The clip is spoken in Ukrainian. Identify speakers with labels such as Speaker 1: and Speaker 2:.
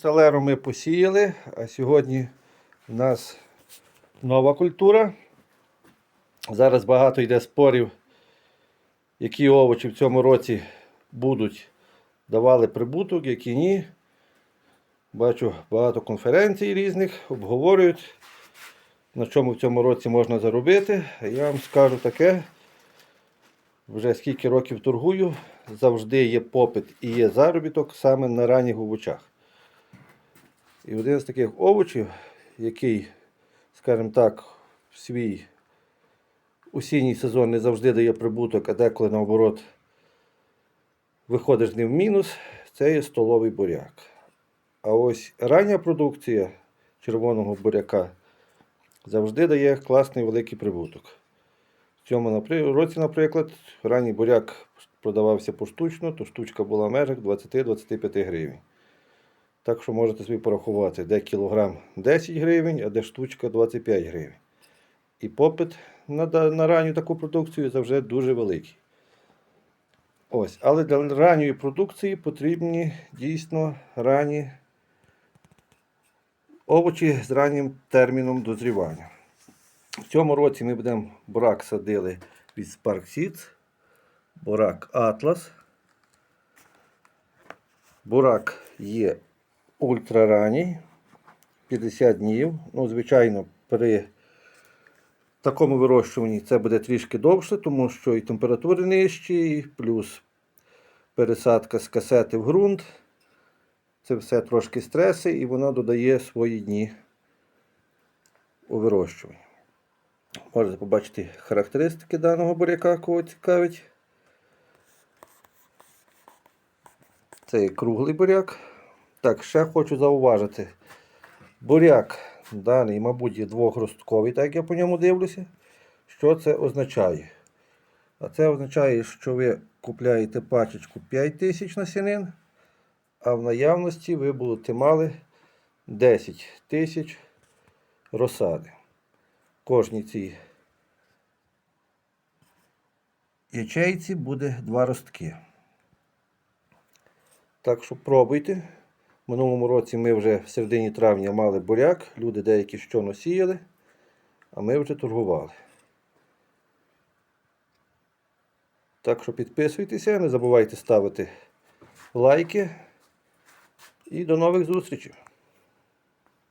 Speaker 1: Селеру ми посіяли, а сьогодні у нас нова культура. Зараз багато йде спорів, які овочі в цьому році будуть давали прибуток, які ні. Бачу багато конференцій різних, обговорюють, на чому в цьому році можна заробити. Я вам скажу таке. Вже скільки років торгую, завжди є попит і є заробіток саме на ранніх овочах. І один з таких овочів, який, скажімо так, в свій осінній сезон не завжди дає прибуток, а деколи наоборот виходиш ним в мінус, це є столовий буряк. А ось рання продукція червоного буряка завжди дає класний великий прибуток. В цьому році, наприклад, ранній буряк продавався поштучно, то штучка була в межах 20-25 гривень. Так що можете собі порахувати, де кілограм 10 гривень, а де штучка 25 гривень. І попит на, на ранню таку продукцію завжди дуже великий. Ось, але для ранньої продукції потрібні дійсно ранні овочі з раннім терміном дозрівання. В цьому році ми будемо бурак садили від Spark Seeds, бурак Atlas. Бурак є ультраранній, 50 днів. Ну, звичайно, при такому вирощуванні це буде трішки довше, тому що і температури нижчі, плюс пересадка з касети в ґрунт. Це все трошки стреси, і воно додає свої дні у вирощуванні. Можете побачити характеристики даного буряка, кого цікавить. Це круглий буряк. Так, ще хочу зауважити. Буряк даний, мабуть, є двохростковий, так як я по ньому дивлюся. Що це означає? А це означає, що ви купляєте пачечку 5 тисяч насінин, а в наявності ви будете мали 10 тисяч розсади. Кожній цій ячейці буде два ростки. Так що пробуйте. Минулому році ми вже в середині травня мали буряк, люди деякі що сіяли, а ми вже торгували. Так що підписуйтеся, не забувайте ставити лайки. І до нових зустрічей!